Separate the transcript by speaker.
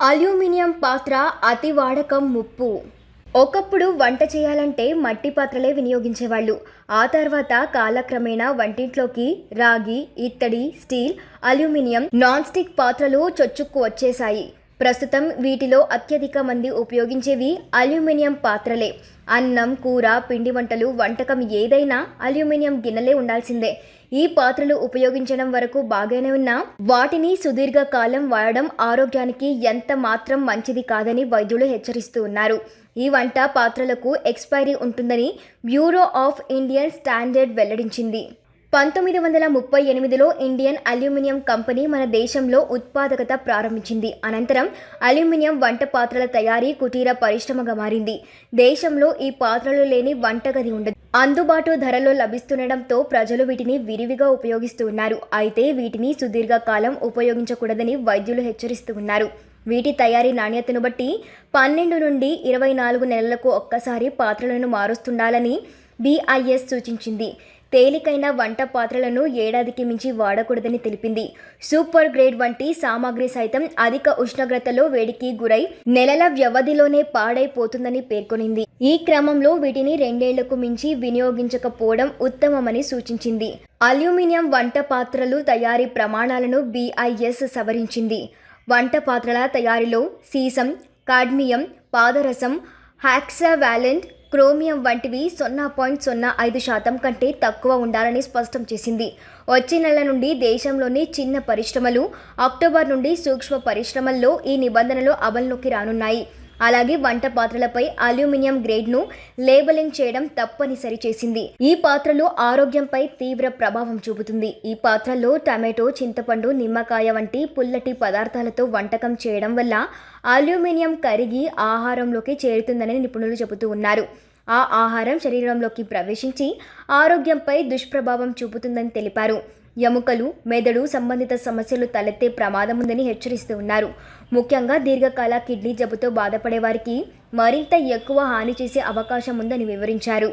Speaker 1: Aluminium పాత్ర అతి వాడకం ముప్పు. ఒకప్పుడు వంట చేయాలంటే మట్టి పాత్రలే వినియోగించేవాళ్ళు. ఆ తర్వాత కాలక్రమేణా వంటింట్లోకి రాగి ఇత్తడి స్టీల్ అల్యూమినియం నాన్ స్టిక్ పాత్రలు చొచ్చుకు వచ్చేశాయి. ప్రస్తుతం వీటిలో అత్యధిక మంది ఉపయోగించేవి అల్యూమినియం పాత్రలే. అన్నం కూర పిండి వంటలు వంటకం ఏదైనా అల్యూమినియం గిన్నెలే ఉండాల్సిందే. ఈ పాత్రలు ఉపయోగించడం వరకు బాగానే ఉన్నా వాటిని సుదీర్ఘ కాలం వాడడం ఆరోగ్యానికి ఎంత మాత్రం మంచిది కాదని వైద్యులు హెచ్చరిస్తూ ఉన్నారు. ఈ వంట పాత్రలకు ఎక్స్పైరీ ఉంటుందని బ్యూరో ఆఫ్ ఇండియన్ స్టాండర్డ్ వెల్లడించింది. పంతొమ్మిది వందల ముప్పై ఎనిమిదిలో ఇండియన్ అల్యూమినియం కంపెనీ మన దేశంలో ఉత్పాదకత ప్రారంభించింది. అనంతరం అల్యూమినియం వంట పాత్రల తయారీ కుటీర పరిశ్రమగా మారింది. దేశంలో ఈ పాత్రలు లేని వంటగది ఉండదు. అందుబాటు ధరలో లభిస్తుండటంతో ప్రజలు వీటిని విరివిగా ఉపయోగిస్తూ ఉన్నారు. అయితే వీటిని సుదీర్ఘకాలం ఉపయోగించకూడదని వైద్యులు హెచ్చరిస్తూ ఉన్నారు. వీటి తయారీ నాణ్యతను బట్టి పన్నెండు నుండి ఇరవై నాలుగు నెలలకు ఒక్కసారి పాత్రలను మారుస్తుండాలని బీఐఎస్ సూచించింది. తేలికైన వంట పాత్రలను ఏడాదికి మించి వాడకూడదని తెలిపింది. సూపర్ గ్రేడ్ వంటి సామాగ్రి సైతం అధిక ఉష్ణోగ్రతలో వేడికి గురై నెలల వ్యవధిలోనే పాడైపోతుందని పేర్కొనింది. ఈ క్రమంలో వీటిని రెండేళ్ళకు మించి వినియోగించకపోవడం ఉత్తమమని సూచించింది. అల్యూమినియం వంట పాత్రలు తయారీ ప్రమాణాలను బీఐఎస్ సవరించింది. వంట పాత్రల తయారీలో సీసం కాడ్మియం పాదరసం హ్యాక్సావాలెంట్ క్రోమియం వంటివి సున్నా పాయింట్ సున్నా ఐదు శాతం కంటే తక్కువ ఉండాలని స్పష్టం చేసింది. వచ్చే నెల నుండి దేశంలోని చిన్న పరిశ్రమలు అక్టోబర్ నుండి సూక్ష్మ పరిశ్రమల్లో ఈ నిబంధనలు అమల్లోకి రానున్నాయి. అలాగే వంట పాత్రలపై అల్యూమినియం గ్రేడ్ను లేబలింగ్ చేయడం తప్పనిసరి చేసింది. ఈ పాత్రలు ఆరోగ్యంపై తీవ్ర ప్రభావం చూపుతుంది. ఈ పాత్రల్లో టమాటో చింతపండు నిమ్మకాయ వంటి పుల్లటి పదార్థాలతో వంటకం చేయడం వల్ల అల్యూమినియం కరిగి ఆహారంలోకి చేరుతుందని నిపుణులు చెబుతూ ఉన్నారు. ఆ ఆహారం శరీరంలోకి ప్రవేశించి ఆరోగ్యంపై దుష్ప్రభావం చూపుతుందని తెలిపారు. ఎముకలు మెదడు సంబంధిత సమస్యలు తలెత్తే ప్రమాదం ఉందని హెచ్చరిస్తూ ఉన్నారు. ముఖ్యంగా దీర్ఘకాల కిడ్నీ జబ్బుతో బాధపడే వారికి మరింత ఎక్కువ హాని చేసే అవకాశం ఉందని వివరించారు.